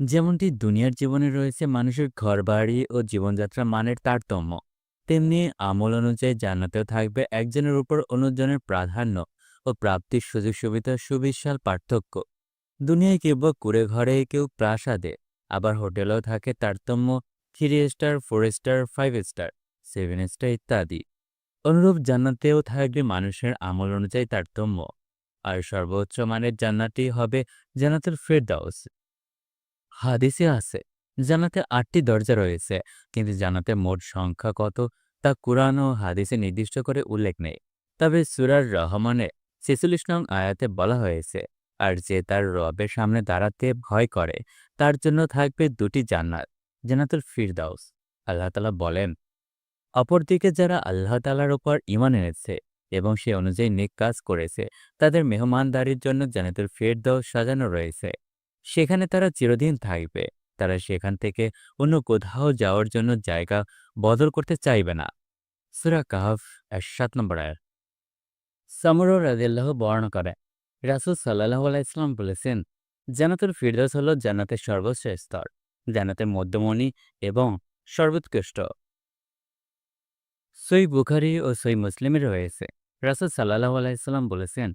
যেমনটি দুনিয়ার জীবনে রয়েছে মানুষের ঘরবাড়ি ও জীবনযাত্রা মানের তারতম্য, তেমনি আমল অনুযায়ী জান্নাতেও থাকবে একজনের উপর অন্যজনের প্রাধান্য ও প্রাপ্তির সুযোগ সুবিধার সুবিশাল পার্থক্য। দুনিয়ায় কেউ কুড়ে ঘরে কেউ প্রাসাদে, আবার হোটেলেও থাকে তারতম্য, three star, four star, five star, seven star ইত্যাদি। অনুরূপ জান্নাতেও থাকবে মানুষের আমল অনুযায়ী তারতম্য। আর সর্বোচ্চ মানের জান্নাতই হবে জান্নাতুল ফেরদাউস। হাদিসে আছে, জানাতে আটটি দরজা রয়েছে, কিন্তু জানাতে মোট সংখ্যা কত তা কুরআন ও হাদিসে নির্দিষ্ট করে উল্লেখ নেই। তবে সুরার রহমানে ছেচল্লিশ নং আয়াতে বলা হয়েছে, আর যে তার রবের সামনে দাঁড়াতে ভয় করে, তার জন্য থাকবে দুটি জান্নাত, জান্নাতুল ফিরদাউস। আল্লাহ তালা বলেন, অপরদিকে যারা আল্লাহ তালার ওপর ইমান এনেছে এবং সে অনুযায়ী নেক কাজ করেছে, তাদের মেহমানদারির জন্য জান্নাতুল ফিরদাউস সাজানো রয়েছে। সেখানে তারা চিরদিন থাকবে। তারা সেখান থেকে অন্য কোথাও যাওয়ার জন্য জায়গা বদল করতে চাইবে না। সুরা কাহফ এর সাত নম্বর আয়াত। সামর রাজিয়াল্লাহ বর্ণনা করে, রাসুল সাল্লাহ আলাইসলাম বলেছেন, জান্নাতুল ফিরদৌস হল জান্নাতের সর্বোচ্চ স্তর, জান্নাতের মধ্যমণি এবং সর্বোৎকৃষ্ট। সই বুখারি ও সই মুসলিমের রয়েছে। রাসুল সাল্লাহ আলাইসাল্লাম বলেছেন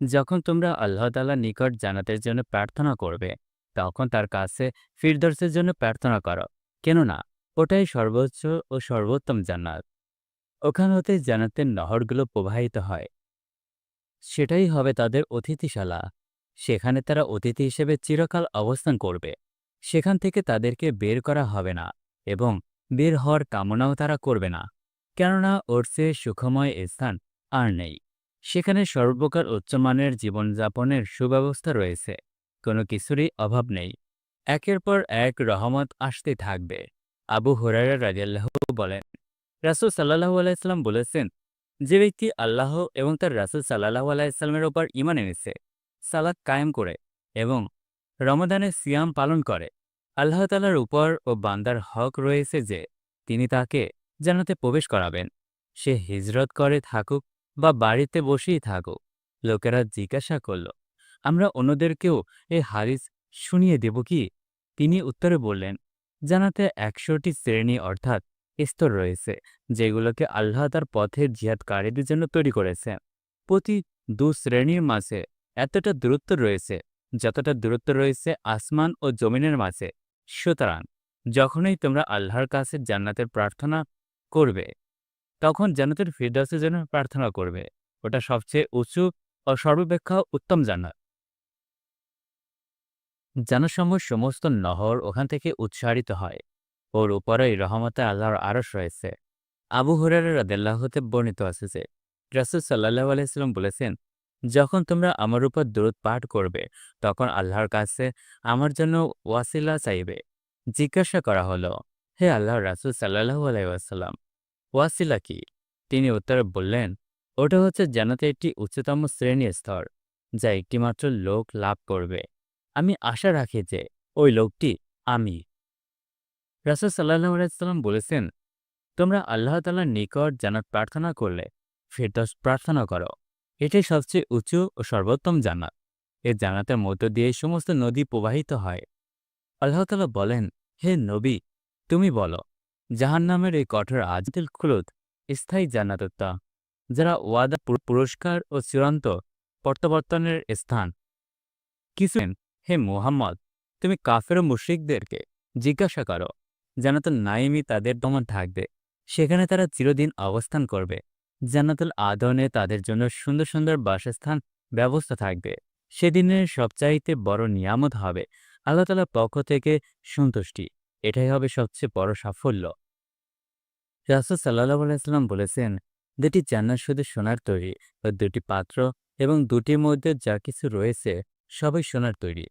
যখন তোমরা আল্লাহ নিকট জানাতের জন্য প্রার্থনা করবে, তখন তার কাছে ফিরদর্সের জন্য প্রার্থনা করো। কেননা, ওটাই সর্বোচ্চ ও সর্বোত্তম জান্নাত। ওখান হতে জান্নাতের নহরগুলো প্রবাহিত হয়। সেটাই হবে তাদের অতিথিশালা। সেখানে তারা অতিথি হিসেবে চিরকাল অবস্থান করবে। সেখান থেকে তাদেরকে বের করা হবে না এবং বের হওয়ার কামনাও তারা করবে না। কেননা, ওর চেয়ে সুখময় স্থান আর নেই। সেখানে সর্বপ্রকার উচ্চমানের জীবনযাপনের সুব্যবস্থা রয়েছে। কোনো কিছুরই অভাব নেই। একের পর এক রহমত আসতে থাকবে। আবু হুরায়রা রাজিয়াল্লাহ বলেন, রাসুল সাল্লাহু আলাইসাল্লাম বলেছেন, যে ব্যক্তি আল্লাহ এবং তার রাসুল সাল্লাহু আলাইসাল্লামের ওপর ইমান এনেছে সালাদ কায়েম করে এবং রমাদানে সিয়াম পালন করে, আল্লাহ তালার উপর ও বান্দার হক রয়েছে যে তিনি তাকে জানাতে প্রবেশ করাবেন। সে হিজরত করে থাকুক বা বাড়িতে বসেই থাকুক লোকেরা জিজ্ঞাসা করল, আমরা অন্যদেরকেও এই হারিস শুনিয়ে দেব কি? তিনি উত্তরে বললেন, জানাতে একশোটি শ্রেণি অর্থাৎ স্তর রয়েছে, যেগুলোকে আল্লাহ তার পথের জিহাদকারীদের জন্য তৈরি করেছে। প্রতি দু শ্রেণির মাঝে এতটা দূরত্ব রয়েছে, যতটা দূরত্ব রয়েছে আসমান ও জমিনের মাঝে। সুতরাং যখনই তোমরা আল্লাহর কাছে জান্নাতের প্রার্থনা করবে তখন জান্নাতের ফিরদাসের জন্য প্রার্থনা করবে। ওটা সবচেয়ে উঁচু ও সর্বাপেক্ষা উত্তম জান্নাত। জানাসমূহ সমস্ত নহর ওখান থেকে উৎসারিত হয়। ওর উপরেই রহমতে আল্লাহর আরশ রয়েছে। আবু হুরার রাদেল্লাহতে বর্ণিত আছে যে, রাসুল সাল্লাহ আলাইসাল্লাম বলেছেন, যখন তোমরা আমার উপর দূরত পাঠ করবে, তখন আল্লাহর কাছে আমার জন্য ওয়াসিলা চাইবে। জিজ্ঞাসা করা হলো, হে আল্লাহ রাসুল সাল্লাহু আলাইসাল্লাম ওয়াসিলা কি? তিনি উত্তরে বললেন, ওটা হচ্ছে জানাতে একটি উচ্চতম শ্রেণি স্তর, যা একটিমাত্র লোক লাভ করবে। আমি আশা রাখি যে ওই লোকটি আমি। রাসুল সাল্লাহ আলাইসাল্লাম বলেছেন, তোমরা আল্লাহ তালার নিকট জানাত প্রার্থনা করলে ফেরদস প্রার্থনা করো। এটাই সবচেয়ে উঁচু ও সর্বোত্তম জান্নাত। এ জান্নাতের মধ্য দিয়ে সমস্ত নদী প্রবাহিত হয়। আল্লাহ তালা বলেন, হে নবী, তুমি বলো জাহান্নামের এই কঠোর আজদিল খুলুদ স্থায়ী জান্নাতত্তা, যারা ওয়াদা পুরস্কার ও চূড়ান্ত প্রত্যাবর্তনের স্থান। কিছু হে মুহাম্মদ, তুমি কাফের ও মুশ্রিকদেরকে জিজ্ঞাসা করো, জান্নাতুল নাইমি তাদের দমন থাকবে। সেখানে তারা চিরদিন অবস্থান করবে। জান্নাতুল আদনে তাদের জন্য সুন্দর সুন্দর বাসস্থান ব্যবস্থা থাকবে। সেদিনের সবচাইতে বড় নিয়ামত হবে আল্লাহ তালার পক্ষ থেকে সন্তুষ্টি। এটাই হবে সবচেয়ে বড় সাফল্য। রাসুল সাল্লাহ আলাইসাল্লাম বলেছেন, দুটি জান্নাত শুধু সোনার তৈরি ও দুটি পাত্র এবং দুটির মধ্যে যা কিছু রয়েছে সবই সোনার তৈরি।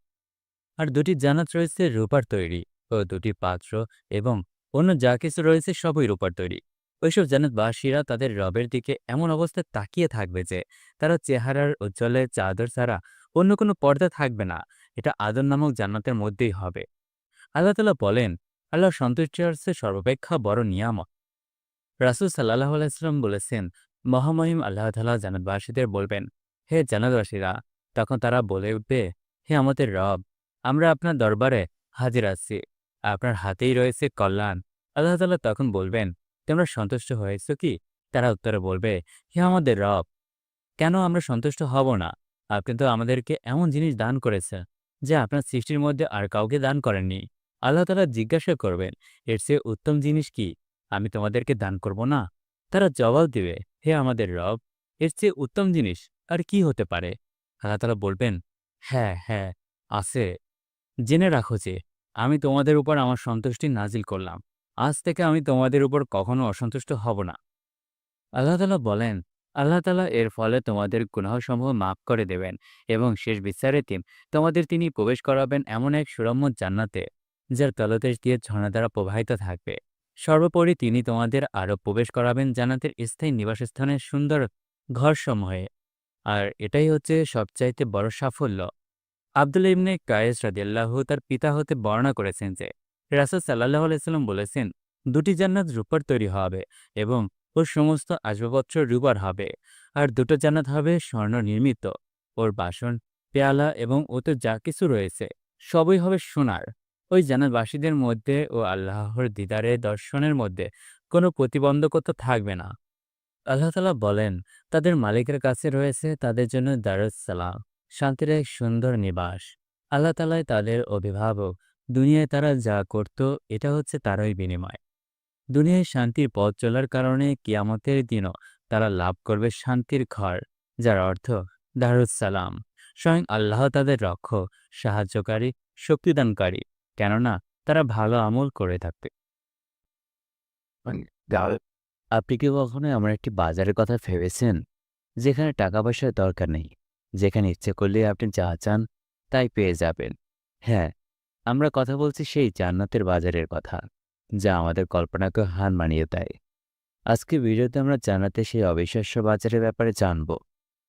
আর দুটি জান্নাত রয়েছে রূপার তৈরি ও দুটি পাত্র এবং অন্য যা কিছু রয়েছে সবই রূপার তৈরি। ওইসব জান্নাতবাসীরা তাদের রবের দিকে এমন অবস্থায় তাকিয়ে থাকবে যে, তারা চেহারার উজ্জ্বলে চাদর ছাড়া অন্য কোনো পর্দা থাকবে না। এটা আদর নামক জান্নাতের মধ্যেই হবে। আল্লাহ তালা বলেন, আল্লাহ সন্তুষ্টি হচ্ছে সর্বাপেক্ষা বড় নিয়ামত। রাসুল সাল্লাহ আলাইসাল্লাম বলেছেন, মহামহিম আল্লাহ তালা জান্নাতবাসীদের বলবেন, হে জান্নাতবাসীরা, তখন তারা বলে উঠবে, হে আমাদের রব, আমরা আপনার দরবারে হাজির আছি, আপনার হাতেই রয়েছে কল্যাণ। আল্লাহ তাআলা তখন বলবেন, তোমরা সন্তুষ্ট হয়েছ কি? তারা উত্তরে বলবে, হে আমাদের রব, কেন আমরা সন্তুষ্ট হব না? আপনি তো আমাদেরকে এমন জিনিস দান করেছেন, যে আপনার সৃষ্টির মধ্যে আর কাউকে দান করেননি। আল্লাহ তাআলা জিজ্ঞাসা করবেন, এর চেয়ে উত্তম জিনিস কি? আমি তোমাদেরকে দান করব না? তারা জবাব দিবে, হে আমাদের রব, এর চেয়ে উত্তম জিনিস আর কি হতে পারে? আল্লাহ তাআলা বলবেন হ্যাঁ হ্যাঁ আছে। জেনে রাখো যে, আমি তোমাদের উপর আমার সন্তুষ্টি নাজিল করলাম। আজ থেকে আমি তোমাদের উপর কখনো অসন্তুষ্ট হব না। আল্লাহ তালা বলেন, আল্লাহ তালা এর ফলে তোমাদের গুনাহসমূহ মাফ করে দেবেন এবং শেষ বিচারে তিন তোমাদের তিনি প্রবেশ করাবেন এমন এক সুরম্য জান্নাতে। যার তলদেশ দিয়ে ঝর্ণা দ্বারা প্রবাহিত থাকবে। সর্বোপরি তিনি তোমাদের আরও প্রবেশ করাবেন জান্নাতের স্থায়ী নিবাসস্থানের সুন্দর ঘরসমূহে। আর এটাই হচ্ছে সবচাইতে বড় সাফল্য। আবদুল্লা ইবনে কায়েস রাদিয়াল্লাহু তার পিতা হতে বর্ণনা করেছেন যে, রাসূল সাল্লাল্লাহু আলাইহি সাল্লাম বলেছেন, দুটি জান্নাত রূপার তৈরি হবে এবং ওর সমস্ত আসবাবপত্র রূপার হবে। আর দুটো জান্নাত হবে স্বর্ণ নির্মিত। ওর বাসন, পেয়ালা এবং ওতে যা কিছু রয়েছে, সবই হবে সোনার। ওই জান্নাতবাসীদের মধ্যে ও আল্লাহর দিদারে দর্শনের মধ্যে কোনো প্রতিবন্ধকতা থাকবে না। আল্লাহ তালা বলেন, তাদের মালিকের কাছে রয়েছে তাদের জন্য দারুস সালাম শান্তির এক সুন্দর নিবাস। আল্লাহ তালাই তাদের অভিভাবক, দুনিয়ায় তারা যা করত, এটা হচ্ছে তারই বিনিময়। দুনিয়ায় শান্তির পথ চলার কারণে কিয়ামতের দিনও তারা লাভ করবে শান্তির ঘর, যার অর্থ দারুস সালাম স্বয়ং আল্লাহ তাদের রক্ষক, সাহায্যকারী, শক্তিদানকারী। কেননা তারা ভালো আমল করে থাকবে। আপনি কি কখনো এমন একটি বাজারের কথা ভেবেছেন? যেখানে টাকা পয়সার দরকার নেই। যেখানে ইচ্ছে করলে আপনি যা চান তাই পেয়ে যাবেন। হ্যাঁ আমরা কথা বলছি সেই জান্নাতের বাজারের কথা যা আমাদের কল্পনাকে হার মানিয়ে দেয়। আজকে ভিডিওতে আমরা জান্নাতে সেই অবিশ্বাস্য বাজারের ব্যাপারে জানব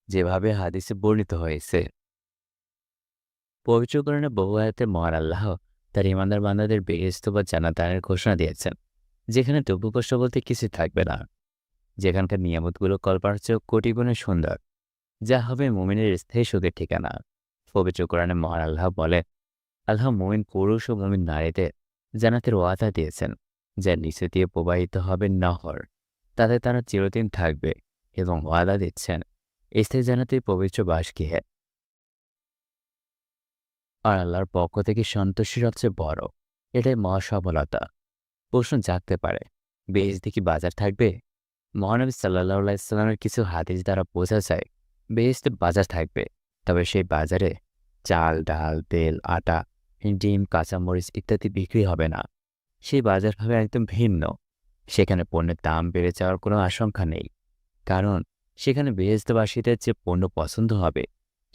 যেভাবে হাদিসে বর্ণিত হয়েছে। পবিত্রকরণে বহু আয়াতে মহান আল্লাহ তার ইমানদার বান্দাদের বেহেস্ত বা জান্নাতানের ঘোষণা দিয়েছেন, যেখানে তবু কষ্ট বলতে কিছু থাকবে না। যেখানকার নিয়ামতগুলো কল্পনার চেয়েও কোটি গুণে সুন্দর, যা হবে মুমিনের স্থায়ী সুখের ঠিকানা। পবিত্র কোরআনে মহান আল্লাহ বলে, আল্লাহ মুমিন পুরুষ ও মুমিন নারীদের জানাতের ওয়াদা দিয়েছেন, যা নিচে দিয়ে প্রবাহিত হবে নহর, তাতে তারা চিরদিন থাকবে এবং ওয়াদা দিচ্ছেন, স্থায়ী জানাতে পবিত্র বাসগৃহে। আর আল্লাহর পক্ষ থেকে সন্তোষী সবচেয়ে বড়। এটাই মহাসফলতা। প্রশ্ন জাগতে পারে বেশ দেখি বাজার থাকবে? মহানবী সাল্লাহ ইসলামের কিছু হাদিস দ্বারা বোঝা যায় বেহেস্তে বাজার থাকবে। তবে সেই বাজারে চাল, ডাল, তেল, আটা, ডিম, কাঁচামরিচ ইত্যাদি বিক্রি হবে না। সেই বাজার হবে একদম ভিন্ন। সেখানে পণ্যের দাম বেড়ে যাওয়ার কোনো আশঙ্কা নেই। কারণ সেখানে বেহেস্তবাসীদের যে পণ্য পছন্দ হবে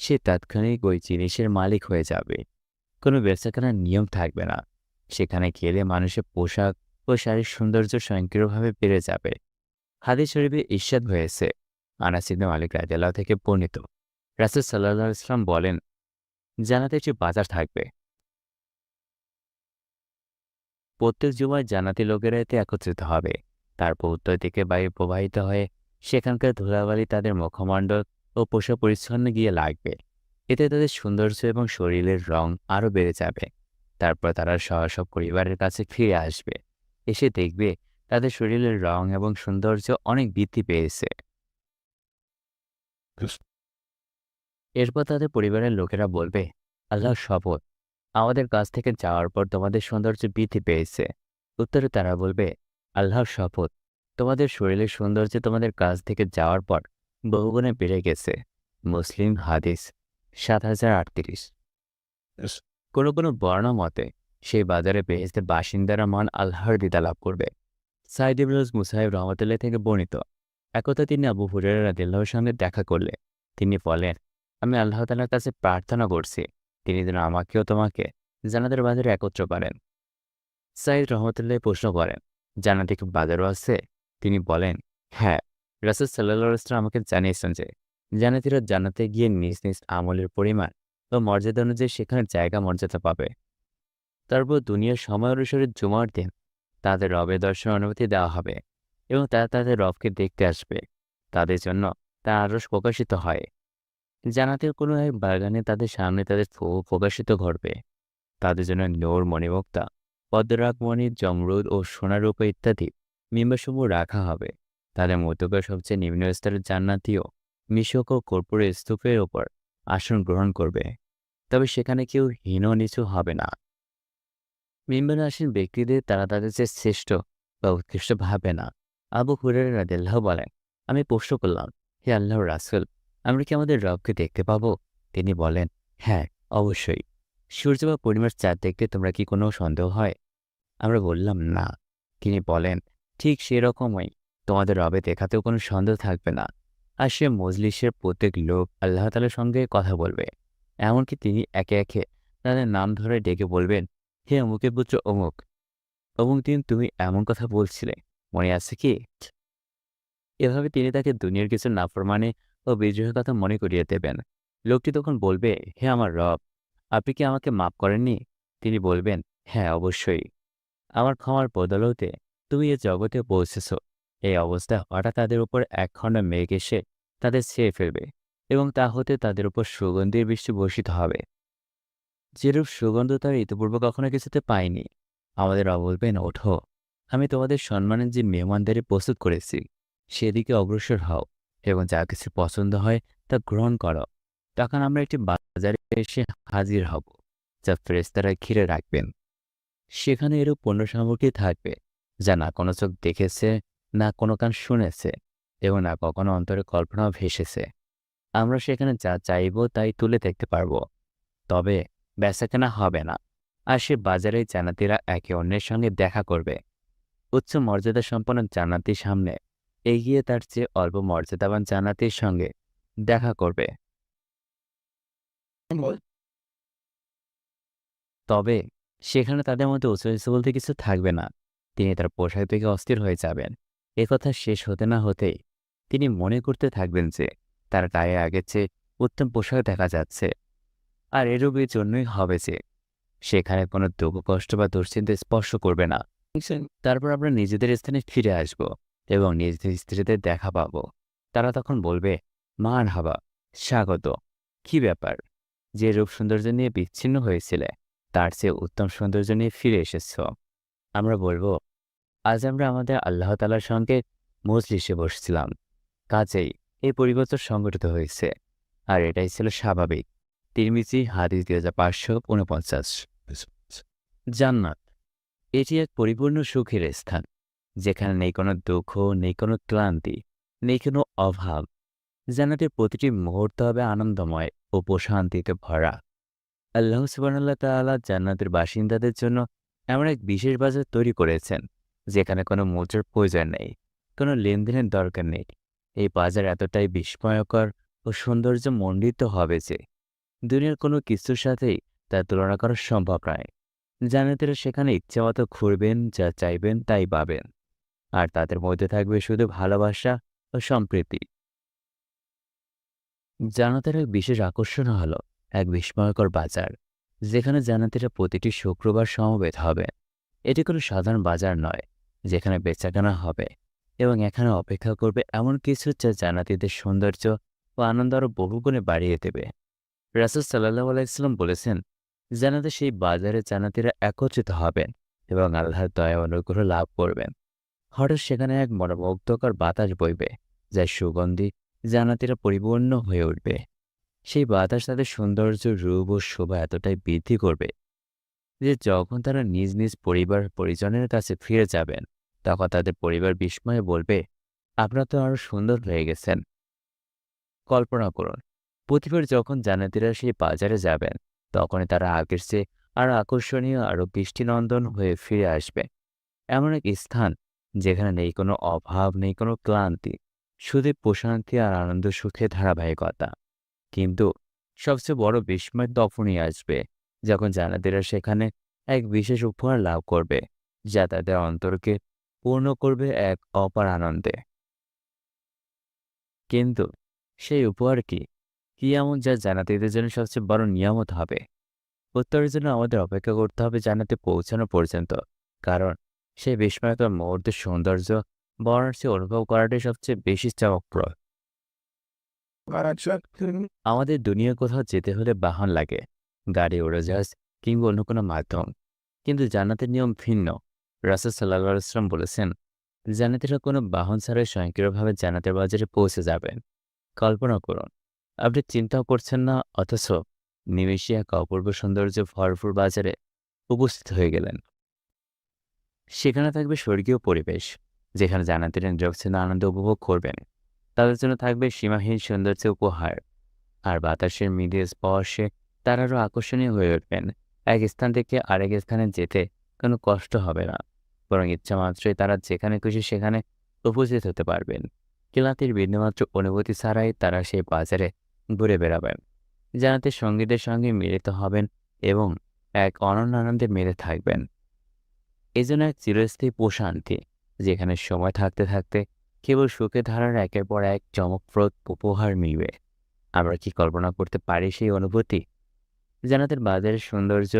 সে তাৎক্ষণিক ওই জিনিসের মালিক হয়ে যাবে। কোনো বেচাকেনার নিয়ম থাকবে না। সেখানে গেলে মানুষের পোশাক ও শারীরিক সৌন্দর্য স্বয়ংক্রিয়ভাবে বেড়ে যাবে। হাদিস শরীফে ঈর্ষাদ হয়েছে। আনাসিদ্দিন মালিক রাজিয়াল্লাহ থেকে বর্ণিত। রাসুল সাল্লাহ ইসলাম বলেন জানাতে একটি বাজার থাকবে। প্রত্যেক জুমায় জানাতি লোকেরা এতে একত্রিত হবে। তারপর উত্তর দিকে বায়ু প্রবাহিত হয়ে সেখানকার ধুলাবালি তাদের মুখমণ্ডল ও পোষা পরিচ্ছন্ন গিয়ে লাগবে। এতে তাদের সৌন্দর্য এবং শরীরের রং আরও বেড়ে যাবে। তারপর তারা সহসব পরিবারের কাছে ফিরে আসবে। এসে দেখবে তাদের শরীরের রং এবং সৌন্দর্য অনেক বৃদ্ধি পেয়েছে। এরপর তাদের পরিবারের লোকেরা বলবে আল্লাহ শপথ। আমাদের কাছ থেকে যাওয়ার পর তোমাদের সৌন্দর্য বৃদ্ধি পেয়েছে। উত্তরে তারা বলবে আল্লাহর শপথ। তোমাদের শরীরের সৌন্দর্য তোমাদের কাছ থেকে যাওয়ার পর বহুগুণে বেড়ে গেছে। মুসলিম হাদিস সাত হাজার আটত্রিশ। কোনো কোনো বর্ণা মতে সেই বাজারে বেহেস্তের বাসিন্দারা মান আল্লাহর দিদা লাভ করবে। সাইদ ইবরুজ মুসাহিব রহমতুল্লাহ থেকে বর্ণিত। একতা তিনি আবু হুরেরা রাদিল্লাহর সঙ্গে দেখা করলে তিনি বলেন আমি আল্লাহ তালার কাছে প্রার্থনা করছি। তিনি যেন আমাকেও তোমাকে জানাদের বাজারে একত্র করেন। সাইদ রহমতুল্লাহ প্রশ্ন করেন জানাতে কি বাজারও আছে? তিনি বলেন হ্যাঁ। রাসুল সাল্লাহ ইসলাম আমাকে জানিয়েছেন যে জানাতিরা জানাতে গিয়ে নিজ নিজ আমলের পরিমাণ ও মর্যাদা অনুযায়ী সেখানে জায়গা মর্যাদা পাবে। তারপর দুনিয়ার সময় অনুসারে জুমার দিন তাদের রবের দর্শন অনুমতি দেওয়া হবে এবং তারা তাদের রবকে দেখতে আসবে। তাদের জন্য তার আরও প্রকাশিত হয়। জানাতের কোনো এক বাগানে তাদের সামনে তাদের প্রকাশিত ঘটবে। তাদের জন্য নোর মণিমুক্তা, পদ্মরাগমণি জমরুদ ও সোনারূপ ইত্যাদি মিম্বাসমূহ রাখা হবে। তাদের মধ্যকার সবচেয়ে নিম্ন স্তরের জান্নাতিও মিশক ও কর্পূরের স্তূপের ওপর আসন গ্রহণ করবে। তবে সেখানে কেউ হীন নিচু হবে না। মিম্বারে আসেন ব্যক্তিদের তারা তাদের চেয়ে শ্রেষ্ঠ বা উৎকৃষ্ট ভাবে না। আবু হুরের রাদেল্লাহ বলেন, আমি প্রশ্ন করলাম, হে আল্লাহর রাসুল, আমরা কি আমাদের রবকে দেখতে পাবো? তিনি বলেন হ্যাঁ অবশ্যই। সূর্য বা পূর্ণিমার চাঁদ দেখতে তোমরা কি কোনো সন্দেহ হয়? আমরা বললাম, না। তিনি বলেন, ঠিক সেরকমই। তোমাদের রবে দেখাতেও কোনো সন্দেহ থাকবে না। আর সে মজলিসের প্রত্যেক লোক আল্লাহ তালার সঙ্গে কথা বলবে। এমনকি তিনি একে একে তাদের নাম ধরে ডেকে বলবেন, হে অমুকের পুত্র অমুক। অমুক দিন তুমি এমন কথা বলছিলে, মনে আছে কি? এভাবে তিনি তাকে দুনিয়ার কিছু নাফরমানে ও বিদ্রোহের কথা মনে করিয়ে দেবেন। লোকটি তখন বলবে, হে আমার রব, আপনি কি আমাকে মাফ করেননি? তিনি বলবেন হ্যাঁ অবশ্যই। আমার ক্ষমার বদলতে তুমি এ জগতে পৌঁছেছ। এই অবস্থায় হঠাৎ তাদের উপর একখণ্ড মেঘ এসে তাদের ছেয়ে ফেলবে এবং তা হতে তাদের উপর সুগন্ধির বৃষ্টি বর্ষিত হবে। যেরূপ সুগন্ধ তার ইতিপূর্বে কখনো কিছুতে পায়নি। আমাদের রব বলবেন ওঠো। আমি তোমাদের সম্মানের যে মেহমানদারি প্রস্তুত করেছি, সেদিকে অগ্রসর হও এবং যা কিছু পছন্দ হয় তা গ্রহণ করো। তখন আমরা একটি বাজারে এসে হাজির হব, যা ফেরেস্তারা ঘিরে রাখবেন। সেখানে এরূপ পণ্য সামগ্রী থাকবে, যা না কোনো চোখ দেখেছে না কোনো কান শুনেছে এবং না কখনো অন্তরে কল্পনাও ভেসেছে। আমরা সেখানে যা চাইব তাই তুলে দেখতে পারব। তবে বেচাকেনা হবে না। আর সে বাজারে জানাতিরা একে অন্যের সঙ্গে দেখা করবে। উচ্চ মর্যাদা সম্পন্ন জান্নাতির সামনে এগিয়ে তার চেয়ে অল্প মর্যাদাবান জান্নাতির সঙ্গে দেখা করবে। তবে সেখানে তাদের মধ্যে উচ্চ বলতে কিছু থাকবে না। তিনি তার পোশাক থেকে অস্থির হয়ে যাবেন। কথা শেষ হতে না হতেই তিনি মনে করতে থাকবেন যে, তার গায়ে আগের চেয়ে উত্তম পোশাক দেখা যাচ্ছে। আর এরূপের জন্যই হবে যে, সেখানে কোনো দুঃখ, কষ্ট বা দুশ্চিন্তা স্পর্শ করবে না। তারপর আমরা নিজেদের স্থানে ফিরে আসব এবং নিজেদের স্ত্রীদের দেখা পাব। তারা তখন বলবে, মান হাবা, স্বাগত। কি ব্যাপার? যে রূপ সৌন্দর্য নিয়ে বিচ্ছিন্ন হয়েছিলে, তার চেয়ে উত্তম সৌন্দর্য নিয়ে ফিরে এসেছ। আমরা বলব আজ আমরা আমাদের আল্লাহ তালার সঙ্গে মজলিসে বসছিলাম। কাজেই এই পরিবর্তন সংগঠিত হয়েছে। আর এটাই ছিল স্বাভাবিক। তিরমিজি, হাদিস দুই হাজার পাঁচশো উনপঞ্চাশ। জান্নাত। এটি এক পরিপূর্ণ সুখের স্থান, যেখানে নেই কোনো দুঃখ, নেই কোনো ক্লান্তি, নেই কোনো অভাব। জান্নাতের প্রতিটি মুহূর্ত হবে আনন্দময় ও প্রশান্তিতে ভরা। আল্লাহ সুবানাল্লাহ তাল্লাহ জান্নাতের বাসিন্দাদের জন্য এমন এক বিশেষ বাজার তৈরি করেছেন যেখানে কোনো মুদ্রার প্রয়োজন নেই, কোনো লেনদেনের দরকার নেই। এই বাজার এতটাই বিস্ময়কর ও সৌন্দর্য মণ্ডিত হবে যে দুনিয়ার কোনো কিছুর সাথেই তার তুলনা করা সম্ভব নয়। জান্নাতিরা সেখানে ইচ্ছামতো ঘুরবেন, যা চাইবেন তাই পাবেন। আর তাদের মধ্যে থাকবে শুধু ভালোবাসা ও সম্প্রীতি। জান্নাতের এক বিশেষ আকর্ষণ হলো এক বিস্ময়কর বাজার, যেখানে জানাতেরা প্রতিটি শুক্রবার সমবেত হবে এটি কোনো সাধারণ বাজার নয় যেখানে বেচাকেনা হবে এবং এখানে অপেক্ষা করবে এমন কিছু যা জান্নাতিদের সৌন্দর্য ও আনন্দ আরও বহুগুণে বাড়িয়ে দেবে। রাসুল সাল্লাহ আলাইসাল্লাম বলেছেন জানাতে সেই বাজারে জানাতিরা একত্রিত হবেন এবং আল্লাহর দয়া অনুগ্রহ লাভ করবেন। হঠাৎ সেখানে এক মনোমুগ্ধকর বাতাস বইবে যা সুগন্ধি জানাতিরা পরিপূর্ণ হয়ে উঠবে। সেই বাতাস তাদের সৌন্দর্য, রূপ ও শোভা এতটাই বৃদ্ধি করবে যে যখন তারা নিজ নিজ পরিবার পরিজনের কাছে ফিরে যাবেন তখন তাদের পরিবার বিস্ময়ে বলবে, আপনারা তো আরও সুন্দর হয়ে গেছেন। কল্পনা করুন প্রতিবার যখন জানাতিরা সেই বাজারে যাবেন, তখনই তারা আগের চেয়ে আরও আকর্ষণীয় আরও বৃষ্টিনন্দন হয়ে ফিরে আসবে। এমন এক স্থান যেখানে নেই কোনো অভাব, নেই কোনো ক্লান্তি, শুধু প্রশান্তি আর আনন্দ সুখে ধারাবাহিকতা। কিন্তু সবচেয়ে বড় বিস্ময় তখনই আসবে যখন জানাতিরা সেখানে এক বিশেষ উপহার লাভ করবে, যা তাদের অন্তরকে পূর্ণ করবে এক অপার আনন্দে কিন্তু সেই উপহার কি? কি এমন যা জানাতিদের জন্য সবচেয়ে বড় নিয়ামত হবে? উত্তরের জন্য আমাদের অপেক্ষা করতে হবে জানাতে পৌঁছানো পর্যন্ত, কারণ সেই বিস্ময়কর মুহূর্তের সৌন্দর্য বর্ণার্থী অনুভব করাটাই সবচেয়ে বেশি চমকপ্রদ। আমাদের দুনিয়া কোথাও যেতে হলে বাহন লাগে, গাড়ি, উড়োজাহাজ কিংবা অন্য কোনো মাধ্যম। কিন্তু জান্নাতের নিয়ম ভিন্ন। রাসুল সাল্লাহ ইসলাম বলেছেন, জান্নাতিরা কোনো বাহন ছাড়াই স্বয়ংক্রিয়ভাবে জান্নাতের বাজারে পৌঁছে যাবেন কল্পনা করুন, আপনি চিন্তাও করছেন না, অথচ নিমেষে এক অপূর্ব সৌন্দর্য ভরপুর বাজারে উপস্থিত হয়ে গেলেন। সেখানে থাকবে স্বর্গীয় পরিবেশ, যেখানে জান্নাতিরা নিরবচ্ছিন্ন আনন্দ উপভোগ করবেন। তাদের জন্য থাকবে সীমাহীন সৌন্দর্য উপহার। আর বাতাসের মৃদু স্পর্শে তারা আরও আকর্ষণীয় হয়ে উঠবেন। এক স্থান থেকে আরেক স্থানে যেতে কোনো কষ্ট হবে না। বরং ইচ্ছা মাত্রই তারা যেখানে খুশি সেখানে উপস্থিত হতে পারবেন। ক্লান্তির বিন্দুমাত্র অনুভূতি ছাড়াই তারা সেই বাজারে ঘুরে বেড়াবেন, জানাতে সঙ্গীদের সঙ্গে মিলিত হবেন এবং এক অনন্য আনন্দে মেরে থাকবেন। জন্য এক চিরস্থায়ী প্রশান্তি, যেখানে সময় থাকতে থাকতে কেবল সুখে ধারার একের পর এক চমকপ্রদ উপহার মিলবে। আমরা কি কল্পনা করতে পারি সেই অনুভূতি? জানাতের বাজারের সৌন্দর্য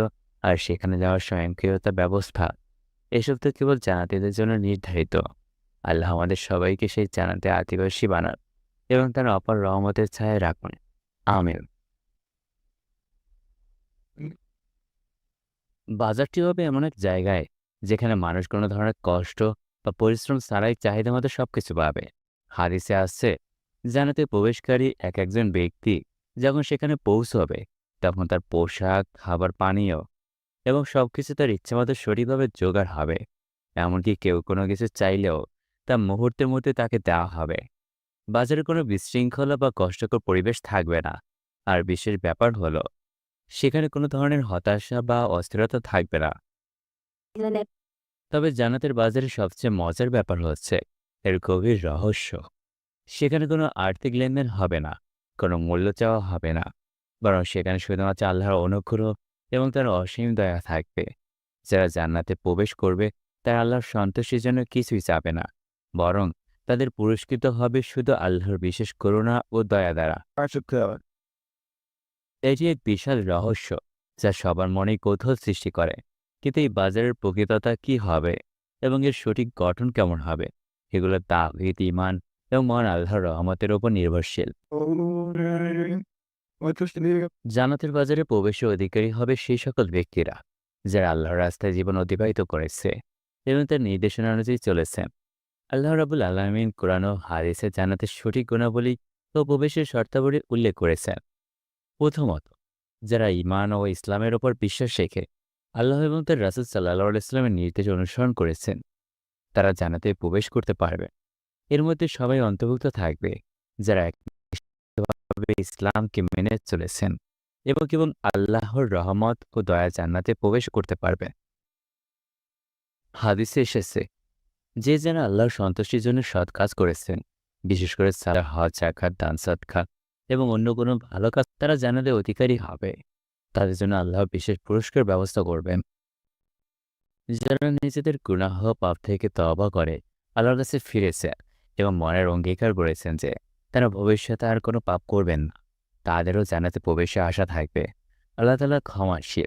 আর সেখানে যাওয়ার স্বয়ংক্রিয়তা ব্যবস্থা এসব তো কেবল জানাতিদের জন্য নির্ধারিত। আল্লাহ আমাদের সবাইকে সেই জানাতে আদিবাসী বানান এবং তার অপার রহমতের ছায় রাখুন। আমিন। বাজারটি হবে এমন এক জায়গায় যেখানে মানুষ কোনো ধরনের কষ্ট বা পরিশ্রম ছাড়াই চাহিদা মতো সব কিছু পাবে। হাদিসে আসছে জানাতে প্রবেশকারী এক একজন ব্যক্তি যখন সেখানে পৌঁছবে, তখন তার পোশাক, খাবার, পানীয় এবং সব কিছু তার ইচ্ছামতো সঠিকভাবে জোগাড় হবে। এমনকি কেউ কোনো কিছু চাইলেও তা মুহূর্তের মধ্যে তাকে দেওয়া হবে। বাজারে কোনো বিশৃঙ্খলা বা কষ্টকর পরিবেশ থাকবে না। আর বিশেষ ব্যাপার হলো, সেখানে কোনো ধরনের হতাশা বা অস্থিরতা থাকবে না। তবে জানাতের বাজারে সবচেয়ে মজার ব্যাপার হচ্ছে, এর গভীর রহস্য। সেখানে কোনো আর্থিক লেনদেন হবে না, কোনো মূল্য চাওয়া হবে না। বরং সেখানে শুধুমাত্র আল্লাহর অনুগ্রহ এবং তার অসীম দয়া থাকবে। যারা জান্নাতে প্রবেশ করবে, তারা আল্লাহর সন্তুষ্টির জন্য কিছুই চাবে না। বরং তাদের পুরস্কৃত হবে শুধু আল্লাহর বিশেষ করুণা ও দয়া দ্বারা। এটি এক বিশাল রহস্য, যা সবার মনেই কৌতূহল সৃষ্টি করে। কিন্তু এই বাজারের প্রকৃততা কি হবে? এবং এর সঠিক গঠন কেমন হবে? এগুলো তাহিদ ইমান এবং মহান আল্লাহর রহমতের ওপর নির্ভরশীল। জান্নাতের বাজারে প্রবেশের অধিকারী হবে সেই সকল ব্যক্তিরা, যারা আল্লাহর রাস্তায় জীবন অতিবাহিত করেছে এবং তার নির্দেশনা অনুযায়ী চলেছে। আল্লাহ রাবুল আলমিন কোরআন ও হাদিসে জান্নাতের সঠিক গুণাবলী ও প্রবেশের শর্তাবলী উল্লেখ করেছেন। প্রথমত, যারা ইমান ও ইসলামের ওপর বিশ্বাস রেখে আল্লাহ এবং তার রাসুল সাল্লাহ ইসলামের নির্দেশ অনুসরণ করেছেন, তারা জানাতে প্রবেশ করতে পারবে। এর মধ্যে সবাই অন্তর্ভুক্ত থাকবে, যারা একভাবে ইসলামকে মেনে চলেছেন এবং এবং আল্লাহর রহমত ও দয়া জান্নাতে প্রবেশ করতে পারবে? হাদিসে এসেছে, যে যেন আল্লাহর সন্তুষ্টির জন্য সৎ কাজ করেছেন, বিশেষ করে সারা হজ জাকাত দান সৎকার এবং অন্য কোনো ভালো কাজ, তারা জানালে অধিকারী হবে। তাদের জন্য আল্লাহ বিশেষ পুরস্কার ব্যবস্থা করবেন। যারা নিজেদের গুনাহ, পাপ থেকে তবা করে, আল্লাহর কাছে ফিরেছে এবং মনের অঙ্গীকার করেছেন যে তারা ভবিষ্যতে আর কোনো পাপ করবেন না। তাদেরও জানাতে প্রবেশে আশা থাকবে। আল্লাহ তালা ক্ষমাশীল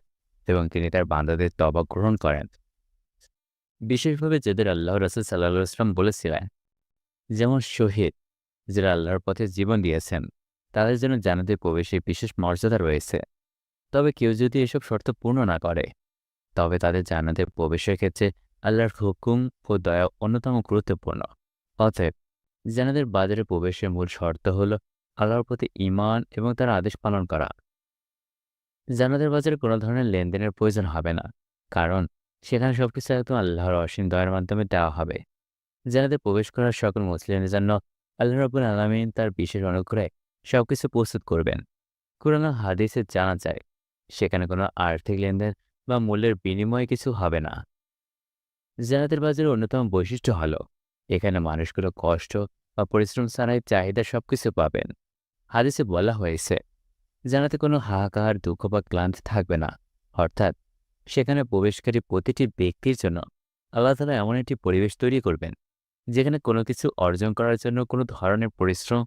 এবং তিনি তার বান্দাদের তবা গ্রহণ করেন। বিশেষভাবে যাদের আল্লাহ রসুল সাল্লাহ ইসলাম বলেছিলেন, যেমন শহীদ, যারা আল্লাহর পথে জীবন দিয়েছেন, তাদের জন্য জানাতে প্রবেশে বিশেষ মর্যাদা রয়েছে। তবে কেউ যদি এসব শর্ত পূর্ণ না করে, তবে তাদের জানাতে প্রবেশের ক্ষেত্রে আল্লাহর হুকুম ও দয়া অন্যতম গুরুত্বপূর্ণ। অতএব জানাদের বাজারে প্রবেশের মূল শর্ত হল আল্লাহর প্রতি ইমান এবং তার আদেশ পালন করা। জানাদের বাজারে কোনো ধরনের লেনদেনের প্রয়োজন হবে না, কারণ সেখানে সবকিছু একদম আল্লাহর অসীম দয়ের মাধ্যমে দেওয়া হবে। জানাদের প্রবেশ করার সকল মুসলিমের জন্য আল্লাহ রবুল আলমিন তার বিশেষ অনুগ্রহে সবকিছু প্রস্তুত করবেন। কোরআন হাদিসে জানা যায়, সেখানে কোনো আর্থিক লেনদেন বা মূল্যের বিনিময়ে কিছু হবে না। জানাতের বাজারের অন্যতম বৈশিষ্ট্য হল এখানে মানুষগুলো কষ্ট বা পরিশ্রম ছাড়াই চাহিদা সব কিছু পাবেন। হাদিসে বলা হয়েছে জানাতে কোনো হাহাকার, দুঃখ বা ক্লান্তি থাকবে না। অর্থাৎ, সেখানে প্রবেশকারী প্রতিটি ব্যক্তির জন্য আল্লাহ তালা এমন একটি পরিবেশ তৈরি করবেন, যেখানে কোনো কিছু অর্জন করার জন্য কোনো ধরনের পরিশ্রম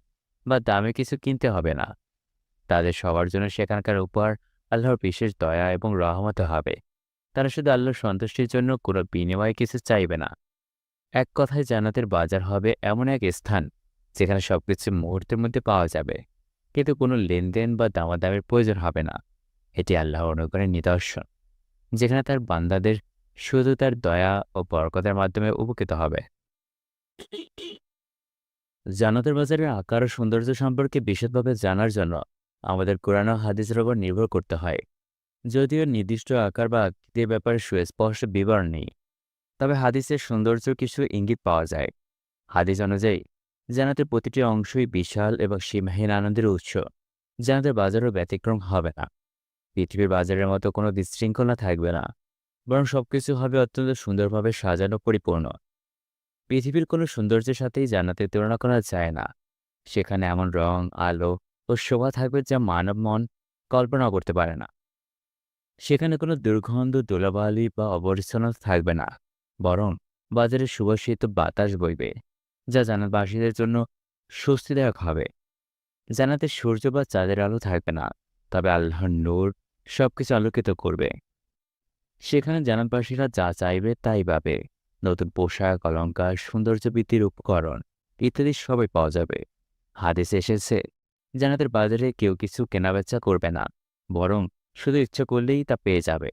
বা দামে কিছু কিনতে হবে না। তাদের সবার জন্য সেখানকার উপহার আল্লাহর বিশেষ দয়া এবং রহমত হবে। তারা শুধু আল্লাহর সন্তুষ্টির জন্য কোনো বিনিময়ে কিছু চাইবে না। এক কথায় জান্নাতের বাজার হবে এমন এক স্থান যেখানে সবকিছু মুহূর্তের মধ্যে পাওয়া যাবে। কিন্তু কোনো লেনদেন বা দামাদামের প্রয়োজন হবে না। এটি আল্লাহ অনুগ্রহের নিদর্শন, যেখানে তার বান্দাদের শুধু তার দয়া ও বরকতের মাধ্যমে উপকৃত হবে। জান্নাতের বাজারের আকার ও সৌন্দর্য সম্পর্কে বিশদভাবে জানার জন্য আমাদের কোরআন হাদিসের উপর নির্ভর করতে হয়। যদিও নির্দিষ্ট আকার বা আকৃতির ব্যাপারে সুস্পষ্ট বিবরণ নেই তবে হাদিসের সৌন্দর্য কিছু ইঙ্গিত পাওয়া যায়। হাদিস অনুযায়ী, জান্নাতের প্রতিটি অংশই বিশাল এবং সীমাহীন আনন্দের উৎস, জান্নাতের বাজারও ব্যতিক্রম হবে না। পৃথিবীর বাজারের মতো কোনো বিশৃঙ্খলা থাকবে না, বরং সবকিছু হবে অত্যন্ত সুন্দরভাবে সাজানো পরিপূর্ণ। পৃথিবীর কোনো সৌন্দর্যের সাথেই জান্নাতের তুলনা করা যায় না। সেখানে এমন রং, আলো ও শোভা থাকবে যা মানব মন কল্পনাও করতে পারে না। সেখানে কোনো দুর্গন্ধ, ধুলাবালি বা অপরিচ্ছন্নতা থাকবে না। বরং বাজারে সুবাসিত বাতাস বইবে, যা জানাতবাসীদের জন্য স্বস্তিদায়ক হবে। জানাতে সূর্য বা চাঁদের আলো থাকবে না, তবে আল্লাহর নূর সবকিছু আলোকিত করবে। সেখানে জানাতবাসীরা যা চাইবে তাই পাবে। নতুন পোশাক অলঙ্কার সৌন্দর্য বৃদ্ধির উপকরণ ইত্যাদি সবই পাওয়া যাবে। হাদিস এসেছে জানাতের বাজারে কেউ কিছু কেনাবেচা করবে না, বরং শুধু ইচ্ছা করলেই তা পেয়ে যাবে।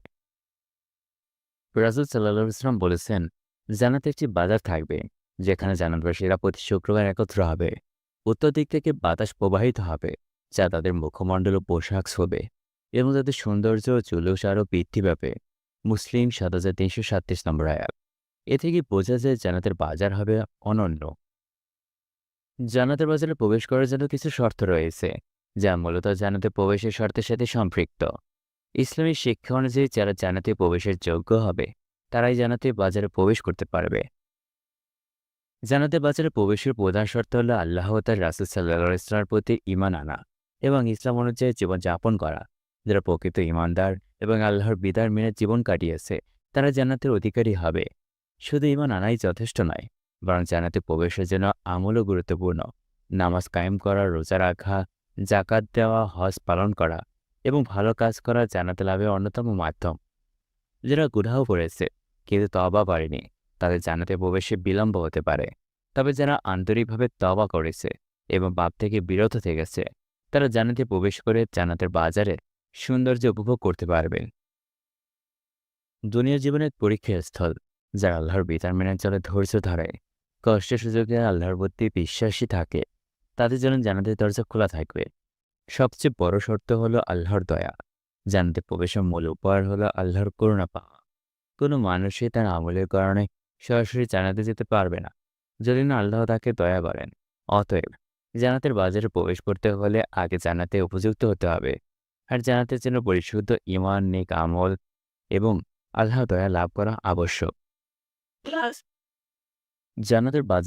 রাজুল সাল্লাহ ইসলাম বলেছেন জানাতে একটি বাজার থাকবে, যেখানে জানাতবাসীরা প্রতি শুক্রবার একত্র হবে। উত্তর দিক থেকে বাতাস প্রবাহিত হবে, যা তাদের মুখমণ্ডল ও পোশাক শোবে এবং তাদের সৌন্দর্য জুলুস আরও বৃদ্ধি পাবে। মুসলিম সাত হাজার তিনশো সাতত্রিশ নম্বর আয়াত। এ থেকে বোঝা যায় জানাতের বাজার হবে অনন্য। জানাতের বাজারে প্রবেশ করার জন্য কিছু শর্ত রয়েছে, যা মূলত জানাতে প্রবেশের শর্তের সাথে সম্পৃক্ত। ইসলামী শিক্ষা অনুযায়ী যারা জানাতে প্রবেশের যোগ্য হবে, তারাই জানাতে বাজারে প্রবেশ করতে পারবে। জানাতে বাজারে প্রবেশের প্রধান শর্ত হল আল্লাহ তার রাসুল সাল্লাহ ইসলামের প্রতি ইমান আনা এবং ইসলাম অনুযায়ী জীবনযাপন করা। যারা প্রকৃত ইমানদার এবং আল্লাহর বিদার মেনে জীবন কাটিয়েছে, তারা জান্নাতের অধিকারী হবে। শুধু ইমান আনাই যথেষ্ট নয়, বরং জান্নাতে প্রবেশের জন্য আমলও গুরুত্বপূর্ণ। নামাজ কায়েম করা, রোজা রাখা জাকাত দেওয়া, হজ পালন করা এবং ভালো কাজ করা জান্নাতে লাভের অন্যতম মাধ্যম। যারা গুনাহ করেছে কিন্তু তবা করেনি, তাদের জান্নাতে প্রবেশে বিলম্ব হতে পারে। তবে যারা আন্তরিকভাবে তবা করেছে এবং পাপ থেকে বিরত থেকেছে, তারা জান্নাতে প্রবেশ করে জান্নাতের বাজারে সৌন্দর্য উপভোগ করতে পারবে। দুনিয়ার জীবনের পরীক্ষার স্থল, যারা আল্লাহর বিধান মেনে চলে ধৈর্য ধরে, কষ্টের সুযোগে আল্লাহর প্রতি বিশ্বাসী থাকে, তাদের জন্য জান্নাতের দরজা খোলা থাকবে। সবচেয়ে বড় শর্ত হলো আল্লাহর দয়া। জান্নাতে প্রবেশের মূল উপহার হলো আল্লাহর করুণা পাওয়া। কোনো মানুষই তার আমলের কারণে সরাসরি জানাতে যেতে পারবে না। যদি না আল্লাহ তাকে দয়া করেন অতএব জানাতের বাজারে প্রবেশ করতে হলে আগে জানাতে উপযুক্ত হতে হবে। আর জানাতের জন্য পরিশুদ্ধ ইমান নেক আমল এবং আল্লাহ দয়া লাভ করা আবশ্যক। জানাতের বাজার